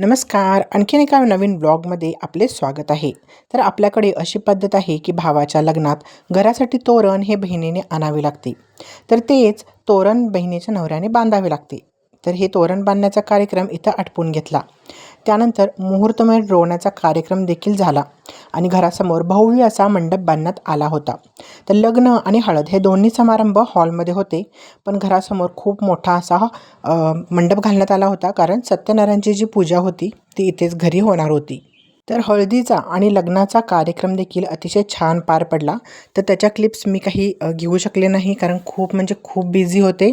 नमस्कार. आणखीन एका नवीन ब्लॉगमध्ये आपले स्वागत आहे. तर आपल्याकडे अशी पद्धत आहे की भावाच्या लग्नात घरासाठी तोरण हे बहिणीने आणावे लागते. तर तेच तोरण बहिणीच्या नवऱ्याने बांधावे लागते. तर हे तोरण बांधण्याचा कार्यक्रम इथं आटपून घेतला. त्यानंतर मुहूर्तमय रोवण्याचा कार्यक्रम देखील झाला आणि घरासमोर भव्य असा मंडप बांधण्यात आला होता. तर लग्न आणि हळद हे दोन्ही समारंभ हॉलमध्ये होते पण घरासमोर खूप मोठा असा मंडप घालण्यात आला होता कारण सत्यनारायणची जी पूजा होती ती इथेच घरी होणार होती. तर हळदीचा आणि लग्नाचा कार्यक्रम देखील अतिशय छान पार पडला. तर त्याच्या क्लिप्स मी काही घेऊ शकले नाही कारण खूप म्हणजे खूप बिझी होते.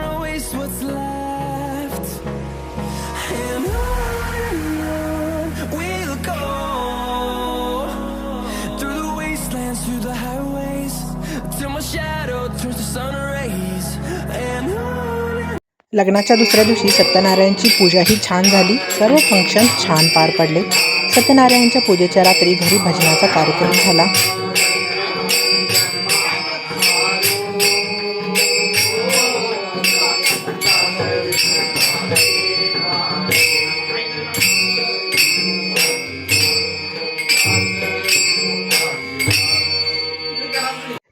लग्नाच्या दुसऱ्या दिवशी सत्यनारायणची पूजाही छान झाली. सर्व फंक्शन छान पार पडले. सत्यनारायणच्या पूजेच्या रात्री घरी भजनाचा कार्यक्रम झाला.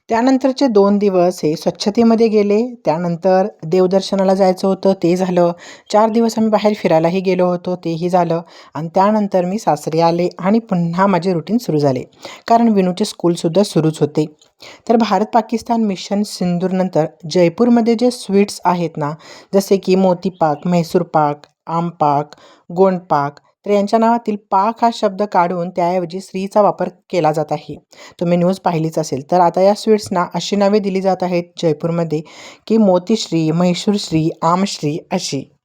त्यानंतरचे दोन दिवस हे स्वच्छतेमध्ये गेले. त्यानंतर देवदर्शनाला जायचं होतं ते झालं. चार दिवस आम्ही बाहेर फिरायलाही गेलो होतो तेही झालं. आणि त्यानंतर मी सासरी आले आणि पुन्हा माझे रुटीन सुरू झाले. कारण विनूचे स्कूलसुद्धा सुरूच होते. तर भारत पाकिस्तान मिशन सिंदूरनंतर जयपूरमध्ये जे स्वीट्स आहेत ना जसे की मोतीपाक म्हैसूर पाक आमपाक गोंडपाक तर यांच्या नावातील पाक हा शब्द काढून त्याऐवजी श्रीचा वापर केला जात आहे. तुम्ही न्यूज पाहिलीच असेल. तर आता या स्वीट्सना अशी नावे दिली जात आहेत जयपूरमध्ये की मोतीश्री म्हैसूरश्री आमश्री अशी.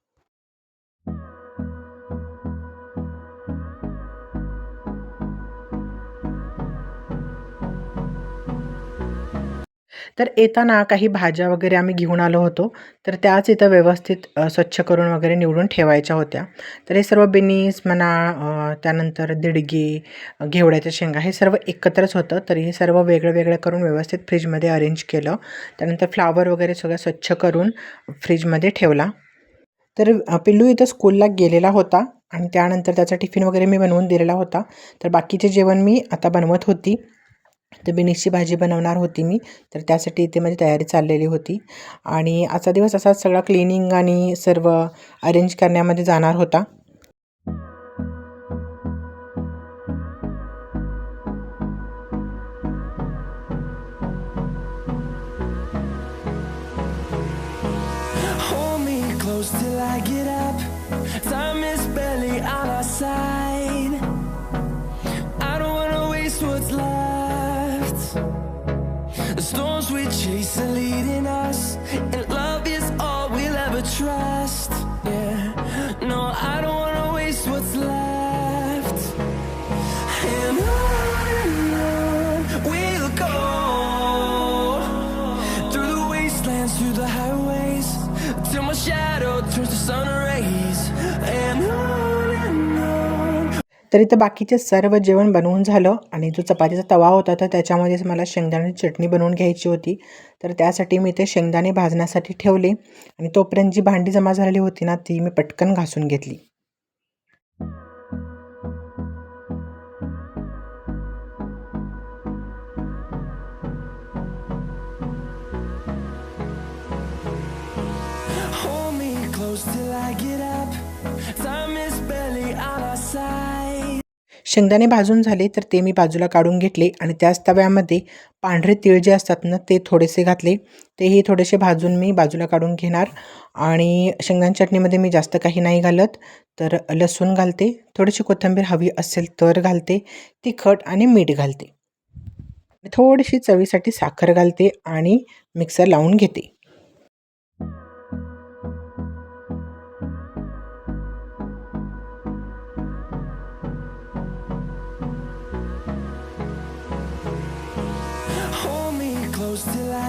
तर येताना काही भाज्या वगैरे आम्ही घेऊन आलो होतो. तर त्याच इथं व्यवस्थित स्वच्छ करून वगैरे निवडून ठेवायच्या होत्या. तर हे सर्व बिनीस म्हणा त्यानंतर दिडगी घेवड्याच्या शेंगा हे सर्व एकत्रच होतं. तर हे सर्व वेगळं वेगळं करून व्यवस्थित फ्रीजमध्ये अरेंज केलं. त्यानंतर फ्लावर वगैरे सगळं स्वच्छ करून फ्रीजमध्ये ठेवला. तर पिल्लू इथं स्कूलला गेलेला होता आणि त्यानंतर त्याचा टिफिन वगैरे मी बनवून दिलेला होता. तर बाकीचे जेवण मी आता बनवत होती. तर बिनिक्सची भाजी बनवणार होती मी तर त्यासाठी इथे माझी तयारी चाललेली होती आणि आजचा दिवस असाच सगळा क्लिनिंग आणि सर्व अरेंज करण्यामध्ये जाणार होता till I get up. Time is barely on our side. Storms we chase are leading us, तर इथं बाकीचे सर्व जेवण बनवून झालं आणि जो चपातीचा तवा होता तर त्याच्यामध्येच मला शेंगदाण्याची चटणी बनवून घ्यायची होती तर त्यासाठी मी ते शेंगदाणे भाजण्यासाठी ठेवले आणि तोपर्यंत जी भांडी जमा झालेली होती ना ती मी पटकन घासून घेतली till I get up. शेंगदाणे भाजून झाले तर ते मी बाजूला काढून घेतले आणि त्याच तव्यामध्ये पांढरे तीळ जे असतात ना ते थोडेसे घातले. तेही थोडेसे भाजून मी बाजूला काढून घेणार. आणि शेंगदाणे चटणीमध्ये मी जास्त काही नाही घालत तर लसूण घालते. थोडीशी कोथिंबीर हवी असेल तर घालते तिखट आणि मीठ घालते. थोडीशी चवीसाठी साखर घालते आणि मिक्सर लावून घेते.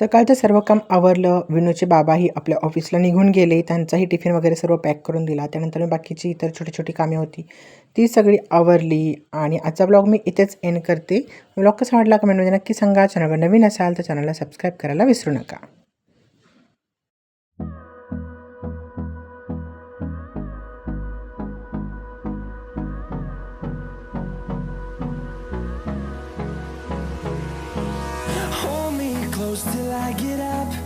सकाळचं सर्व काम आवरलं. विनूचे बाबाही आपल्या ऑफिसला निघून गेले. त्यांचाही टिफिन वगैरे सर्व पॅक करून दिला. त्यानंतर मी बाकीची इतर छोटी छोटी कामे होती. ती सगळी आवरली आणि आजचा ब्लॉग मी इथेच एंड करते. ब्लॉग कसा वाटला कमेंटमध्ये नक्की सांगा. चॅनलवर नवीन असाल तर चॅनलला सबस्क्राईब करायला विसरू नका. Close till I get up.